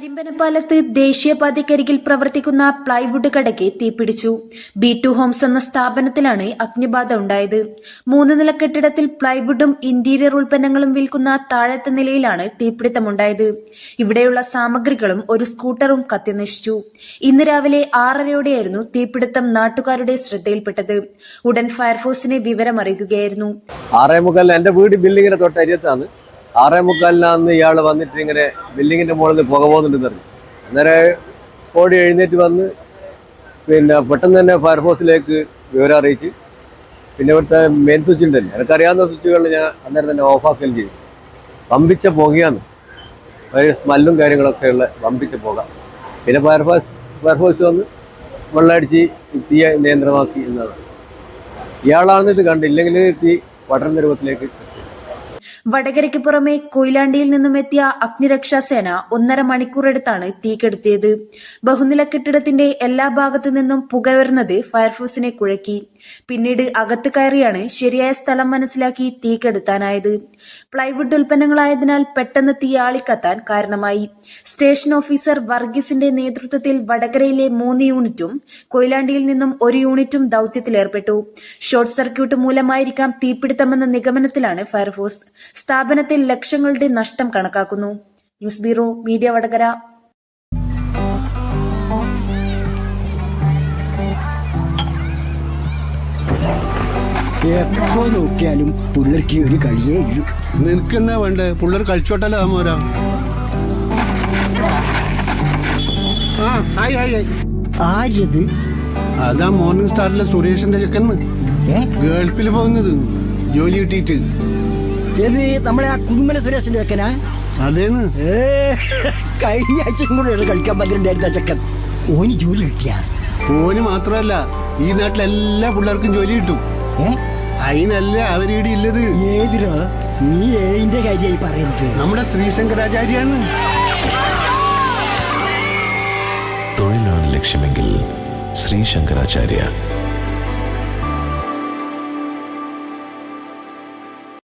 കരിമ്പനപ്പാലത്ത് ദേശീയപാതയ്ക്കരികിൽ പ്രവർത്തിക്കുന്ന പ്ലൈവുഡ് കടയ്ക്ക് തീപിടിച്ചു. ബി ടു ഹോംസ് എന്ന സ്ഥാപനത്തിലാണ് അഗ്നിബാധ ഉണ്ടായത്. മൂന്ന് നില കെട്ടിടത്തിൽ പ്ലൈവുഡും ഇന്റീരിയർ ഉൽപ്പന്നങ്ങളും വിൽക്കുന്ന താഴത്തെ നിലയിലാണ് തീപിടുത്തമുണ്ടായത്. ഇവിടെയുള്ള സാമഗ്രികളും ഒരു സ്കൂട്ടറും കത്തിനശിച്ചു. ഇന്ന് രാവിലെ ആറരയോടെയായിരുന്നു തീപിടുത്തം നാട്ടുകാരുടെ ശ്രദ്ധയിൽപ്പെട്ടത്. ഉടൻ ഫയർഫോഴ്സിനെ വിവരമറിയിക്കുകയായിരുന്നു. ആറേ മുക്കാലിന് എന്റെ വീട് ബിൽഡിങ്ങിന്റെ തൊട്ട് അരിയത്താണ് ആറേ മുക്കാലിനാന്ന് ഇയാൾ വന്നിട്ട് ഇങ്ങനെ ബിൽഡിങ്ങിന്റെ മുകളിൽ പുക പോകുന്നുണ്ടെന്ന് പറഞ്ഞു. അന്നേരം ഓടി എഴുന്നേറ്റ് വന്ന് പിന്നെ പെട്ടെന്ന് തന്നെ ഫയർഫോഴ്സിലേക്ക് വിവരം അറിയിച്ച് പിന്നെ ഇവിടുത്തെ മെയിൻ സ്വിച്ച് ഉണ്ടല്ലോ എനിക്കറിയാവുന്ന സ്വിച്ചുകൾ ഞാൻ അന്നേരം തന്നെ ഓഫാക്കുകയും ചെയ്തു. വമ്പിച്ച പുകയാണ്. ഒരു സ്മെല്ലും കാര്യങ്ങളൊക്കെ ഉള്ള വമ്പിച്ച പുക. പിന്നെ ഫയർഫോഴ്സ് ഫയർഫോഴ്സ് വന്ന് വെള്ളമടിച്ച് തീ നിയന്ത്രണമാക്കി എന്നതാണ്. ഇയാളാണ് ഇത് കണ്ടില്ലെങ്കിൽ തീ പടർന്ന രൂപത്തിലേക്ക്. വടകരയ്ക്ക് പുറമെ കൊയിലാണ്ടിയിൽ നിന്നും എത്തിയ അഗ്നിരക്ഷാസേന ഒന്നര മണിക്കൂറെടുത്താണ് തീ കെടുത്തിയത്. ബഹുനില കെട്ടിടത്തിന്റെ എല്ലാ ഭാഗത്തു നിന്നും പുകയുയർന്നത് ഫയർഫോഴ്സിനെ കുഴക്കി. പിന്നീട് അകത്ത് കയറിയാണ് ശരിയായ സ്ഥലം മനസ്സിലാക്കി തീ കെടുത്താനായത്. പ്ലൈവുഡ് ഉൽപ്പന്നങ്ങളായതിനാൽ പെട്ടെന്ന് തീ ആളിക്കത്താൻ കാരണമായി. സ്റ്റേഷൻ ഓഫീസർ വർഗീസിന്റെ നേതൃത്വത്തിൽ വടകരയിലെ മൂന്ന് യൂണിറ്റും കൊയിലാണ്ടിയിൽ നിന്നും ഒരു യൂണിറ്റും ദൌത്യത്തിലേർപ്പെട്ടു. ഷോർട്ട് സർക്യൂട്ട് മൂലമായിരിക്കാം തീപിടുത്തമെന്ന നിഗമനത്തിലാണ് ഫയർഫോഴ്സ്. സ്ഥാപനത്തിൽ ലക്ഷങ്ങളുടെ നഷ്ടം കണക്കാക്കുന്നു. News bureau media Vadakara. എപ്പോ നോക്കിയാലും പുള്ളർക്ക് ഒരു കളിയേ ഇല്ല. നിനക്കെന്നാ വേണ്ടേ? പുള്ളർ കളിച്ചോട്ടല്ലോ ആമോരാ ആര്യത് അതാ മോർണിംഗ് സ്റ്റാറിലെ സുരേഷിന്റെ ചെക്കന്ന് ഗൾഫിൽ പോകുന്നത്. ജോലി കിട്ടിയിട്ട്. ഏത് നമ്മളെ ആ കുന്നുമല സുരേഷിന്റെ ചെക്കനാ? അതേന്ന്? ഏ കഴിഞ്ഞ ആഴ്ചയും കൂടെ കളിക്കാൻ പന്ത്രണ്ടായിരുന്ന ചെക്കൻ. ഓന് ജോലി കിട്ടിയ? ഓന് മാത്രമല്ല ഈ നാട്ടിലെ എല്ലാ പിള്ളേർക്കും ജോലി കിട്ടും. ഏ? അതിനല്ല അവരീടെ ഇല്ലത്. ഏതിനോ? നീ ഏതിന്റെ കാര്യമായി പറയുന്നത്. നമ്മുടെ ശ്രീശങ്കരാചാര്യാണ്. തൊഴിലാണ് ലക്ഷ്യമെങ്കിൽ ശ്രീ ശങ്കരാചാര്യ